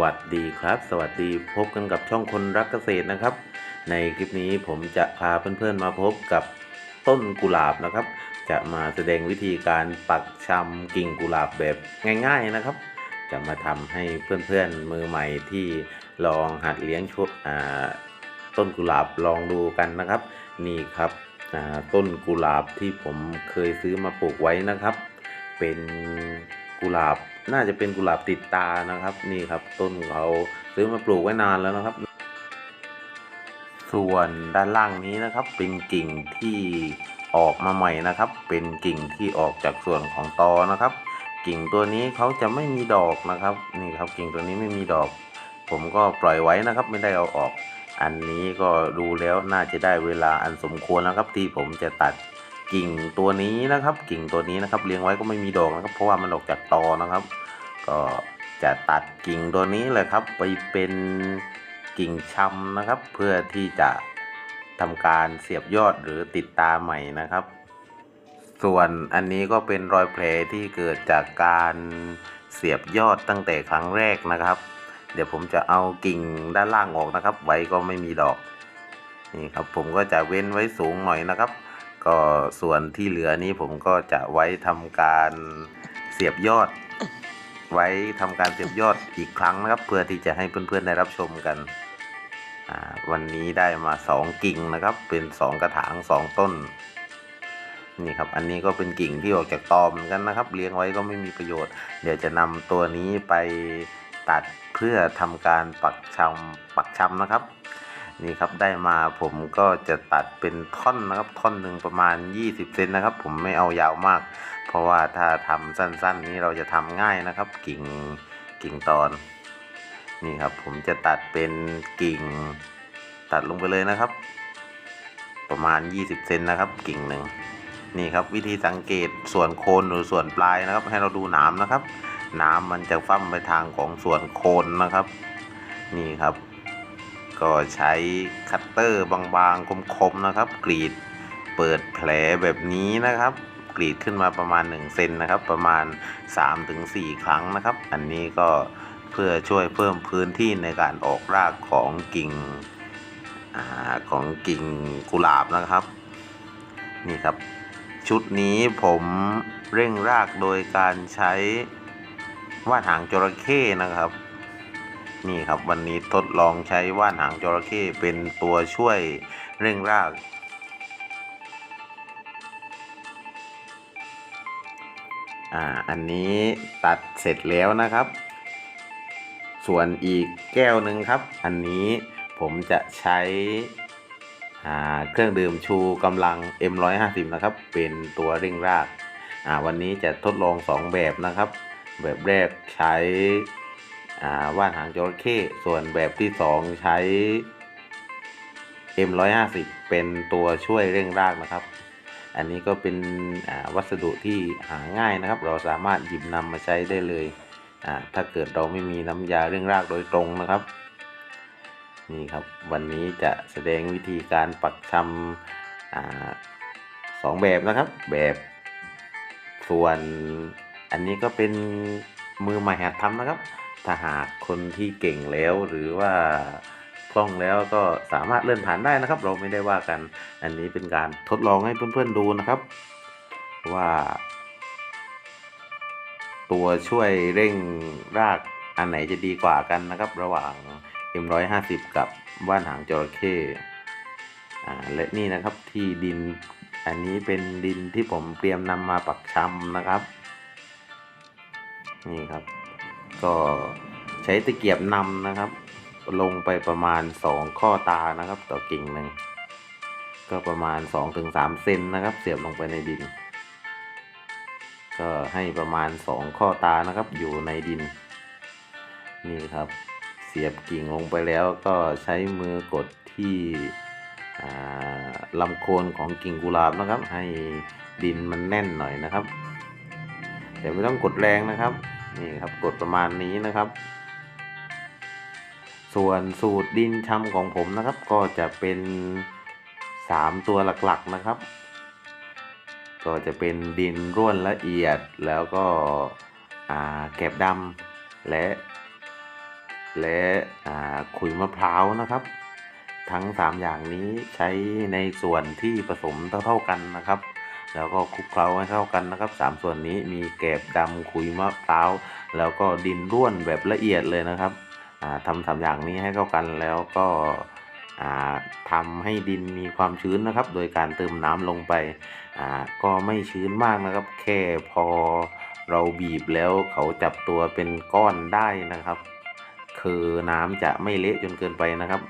วัสดีครับ สวัสดีพบกันกับช่องคนรักเกษตรนะครับ ในคลิปนี้ผมจะพาเพื่อนๆมาพบกับต้นกุหลาบนะครับ จะมาแสดงวิธีการปักชำกิ่งกุหลาบแบบง่าย ๆนะครับ จะมาทำให้เพื่อนๆมือใหม่ที่ลองหัดเลี้ยงชุดต้นกุหลาบลองดูกันนะครับ นี่ครับต้นกุหลาบที่ผมเคยซื้อมาปลูกไว้นะครับ เป็น กุหลาบ น่าจะเป็นกุหลาบติดตานะครับ นี่ครับต้นเขาซื้อมาปลูกไว้นานแล้วนะครับ ส่วนด้านล่างนี้นะครับเป็นกิ่งที่ออกมาใหม่นะครับ เป็นกิ่งที่ออกจากส่วนของตอนะครับ กิ่งตัวนี้เขาจะไม่มีดอกนะครับ นี่ครับกิ่งตัวนี้ไม่มีดอก ผมก็ปล่อยไว้นะครับ ไม่ได้เอาออก อันนี้ก็ดูแล้วน่าจะได้เวลาอันสมควรนะครับที่ผมจะตัด กิ่งตัวนี้นะครับ กิ่งตัวนี้นะครับ เลี้ยงไว้ก็ไม่มีดอกนะครับ เพราะว่ามันออกจากตอนะครับ ก็จะตัดกิ่งตัวนี้เลยครับ ไปเป็นกิ่งชำนะครับ เพื่อที่จะทำการเสียบยอดหรือติดตาใหม่นะครับ ส่วนอันนี้ก็เป็นรอยแผลที่เกิดจากการเสียบยอดตั้งแต่ครั้งแรกนะครับ เดี๋ยวผมจะเอากิ่งด้านล่างออกนะครับ ไว้ก็ไม่มีดอกนี่ครับผมก็จะเว้นไว้สูงหน่อยนะครับ ก็ส่วนที่เหลือนี้ผมก็จะไว้ทำการเสียบยอด ไว้ทำการเสียบยอดอีกครั้งนะครับ เพื่อที่จะให้เพื่อนๆได้รับชมกันวันนี้ได้มาสองกิ่งนะครับ เป็นสองกระถางสองต้น นี่ครับ อันนี้ก็เป็นกิ่งที่ออกจากตอเหมือนกันนะครับ เลี้ยงไว้ก็ไม่มีประโยชน์ เดี๋ยวจะนำตัวนี้ไปตัดเพื่อทำการปักชำปักชำนะครับ นี่ครับได้มาผมก็จะตัดเป็นท่อนนะครับ ท่อนหนึ่งประมาณ 20 เซนนะครับ ผมไม่เอายาวมาก เพราะว่าถ้าทำสั้นๆ นี้เราจะทำง่ายนะครับ กิ่งกิ่งตอน นี่ครับผมจะตัดเป็นกิ่งตัดลงไปเลยนะครับ ประมาณ 20 เซนนะครับ กิ่งหนึ่งนี่ครับวิธีสังเกตส่วนโคนหรือส่วนปลายนะครับ ให้เราดูหนามนะครับหนามมันจะฟั่มไปทางของส่วนโคนนะครับ นี่ครับ ก็ใช้คัตเตอร์บางๆ คมๆ นะครับ กรีดเปิดแผลแบบนี้นะครับ กรีดขึ้นมาประมาณ1เซนนะครับ ประมาณ 3-4 ครั้งนะครับ อันนี้ก็เพื่อช่วยเพิ่มพื้นที่ในการออกรากของกิ่งอของกิ่งกุหลาบนะครับ นี่ครับ ชุดนี้ผมเร่งรากโดยการใช้ว่านหางจระเข้นะครับ นี่ครับวันนี้ทดลองใช้ว่านหางจระเข้เป็นตัวช่วยเร่งราก อ่าอันนี้ตัดเสร็จแล้วนะครับ ส่วนอีกแก้วหนึ่งครับ อันนี้ผมจะใช้อ่าเครื่องดื่มชูกำลัง M150 นะครับ เป็นตัวเร่งรากอ่าวันนี้จะทดลอง 2 แบบนะครับ แบบแรกใช้ ว่านหางจระเข้ส่วนแบบที่ 2 ใช้ M150 เป็นตัวช่วยเร่งรากนะครับ อันนี้ก็เป็นวัสดุที่หาง่ายนะครับ เราสามารถหยิบนำมาใช้ได้เลย ถ้าเกิดเราไม่มีน้ำยาเร่งรากโดยตรงนะครับ นี่ครับวันนี้จะแสดงวิธีการปักชำสองแบบนะครับ แบบส่วนอันนี้ก็เป็นมือใหม่หัดทำนะครับ ถ้าหากคนที่เก่งแล้วหรือว่าคล่องแล้วก็สามารถเลื่อนผ่านได้นะครับ เราไม่ได้ว่ากันอันนี้เป็นการทดลองให้เพื่อนๆดูนะครับ ว่า ตัวช่วยเร่งรากอันไหนจะดีกว่ากันนะครับ ระหว่าง M150 กับว่านหางจระเข้และนี่นะครับที่ดินอันนี้เป็นดินที่ผมเตรียมนำมาปักชำนะครับ นี่ครับ ก็ใช้ตะเกียบนำนะครับ ลงไปประมาณ 2 ข้อตานะครับ ต่อกิ่งหนึ่งก็ประมาณ 2-3เซนนะครับ เสียบลงไปในดิน ก็ให้ประมาณ 2 ข้อตานะครับ อยู่ในดิน นี่ครับ เสียบกิ่งลงไปแล้วก็ใช้มือกดที่ลำโคนของกิ่งกุหลาบนะครับ ให้ดินมันแน่นหน่อยนะครับ แต่ไม่ต้องกดแรงนะครับ นี่ครับกดประมาณนี้นะครับ ส่วนสูตรดินชำของผมนะครับ ก็จะเป็น 3 ตัวหลักๆนะครับ ก็จะเป็นดินร่วนละเอียดแล้วก็แกบดำและ และขุยมะพร้าวนะครับ ทั้ง 3 อย่างนี้ใช้ในส่วนที่ผสมเท่าๆกันนะครับ แล้วก็คลุกเคล้าให้เข้ากันนะครับ 3 ส่วนนี้มีแกบดำขุยมะพร้าวแล้วก็ดินร่วนแบบละเอียดเลยนะครับทำสามอย่างนี้ให้เข้ากันแล้วก็อ่าทำให้ดินมีความชื้นนะครับ โดยการเติมน้ำลงไปก็ไม่ชื้นมากนะครับ แค่พอเราบีบแล้วเขาจับตัวเป็นก้อนได้นะครับ คือน้ำจะไม่เละจนเกินไปนะครับ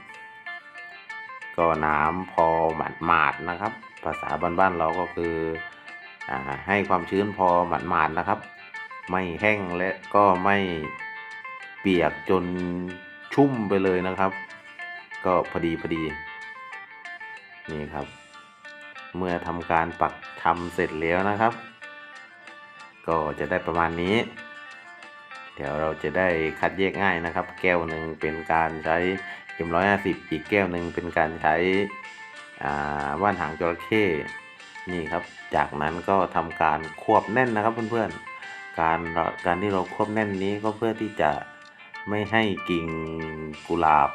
ก็น้ำพอหมาดหมาดๆนะครับ ภาษาบ้านๆเราก็คืออให้ความชื้นพอหมาดหมาดๆนะครับ ไม่แห้งและก็ไม่เปียกจนชุ่มไปเลยนะครับ ก็พอดีพอดีนี่ครับ เมื่อทำการปักทำเสร็จแล้วนะครับ ก็จะได้ประมาณนี้ เดี๋ยวเราจะได้คัดแยกง่ายนะครับ แก้วหนึ่งเป็นการใช้ M150 อีกแก้วหนึ่งเป็นการใช้ว่านหางจระเข้นี่ครับ จากนั้นก็ทำการควบแน่นนะครับเพื่อนๆ การการที่เราควบแน่นนี้ก็เพื่อที่จะไม่ให้กิ่งกุหลาบ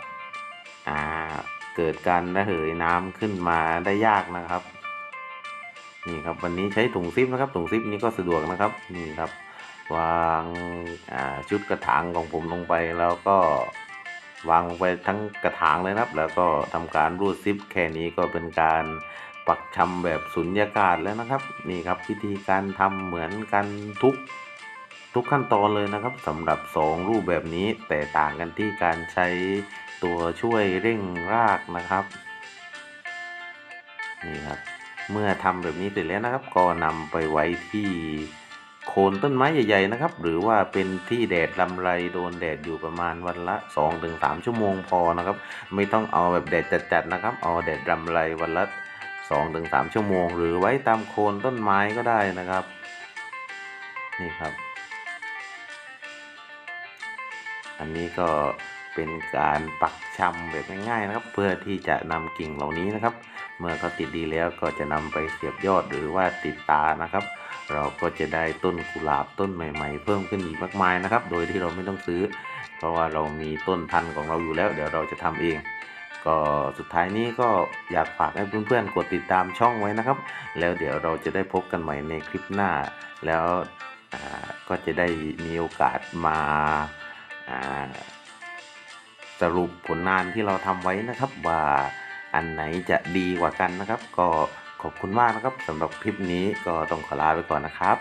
าเกิดการระเหยน้ำขึ้นมาได้ยากนะครับ นี่ครับวันนี้ใช้ถุงซิปนะครับถุงซิปนี้ก็สะดวกนะครับนี่ครับ วางาชุดกระถางของผมลงไปแล้วก็วางลงไปทั้งกระถางเลยนะครับ แล้วก็ทำการรูดซิปแค่นี้ก็เป็นการปักชำแบบสุญญากาศแล้วนะครับ นี่ครับวิธีการทำเหมือนกันทุกทุกขั้นตอนเลยนะครับสำหรับสองรูปแบบนี้แต่ต่างกันที่การใช้ตัวช่วยเร่งรากนะครับนี่ครับเมื่อทำแบบนี้เสร็จแล้วนะครับ ก็นำไปไว้ที่ โคนต้นไม้ใหญ่ๆนะครับ หรือว่าเป็นที่แดดลำไรโดนแดดอยู่ประมาณวันละ 2-3 ชั่วโมงพอนะครับ ไม่ต้องเอาแบบแดดจัดๆนะครับ เอาแดดลำไรวันละ 2-3 ชั่วโมง หรือไว้ตามโคนต้นไม้ก็ได้นะครับ นี่ครับ อันนี้ก็เป็นการปักชำแบบง่ายๆนะครับ เพื่อที่จะนำกิ่งเหล่านี้นะครับ เมื่อเขาติดดีแล้วก็จะนำไปเสียบยอดหรือว่าติดตานะครับ เราก็จะได้ต้นกุหลาบต้นใหม่ ๆ เพิ่มขึ้นอีกมากมายนะครับ โดยที่เราไม่ต้องซื้อ เพราะว่าเรามีต้นพันธุ์ของเราอยู่แล้ว เดี๋ยวเราจะทำเอง ก็สุดท้ายนี้ก็อยากฝากให้เพื่อนๆกดติดตามช่องไว้นะครับ แล้วเดี๋ยวเราจะได้พบกันใหม่ในคลิปหน้า แล้วก็จะได้มีโอกาสมาสรุปผลงานที่เราทำไว้นะครับว่าอันไหนจะดีกว่ากันนะครับ ก็ ขอบคุณมากนะครับสำหรับคลิปนี้ก็ต้องขอลาไปก่อนนะครับ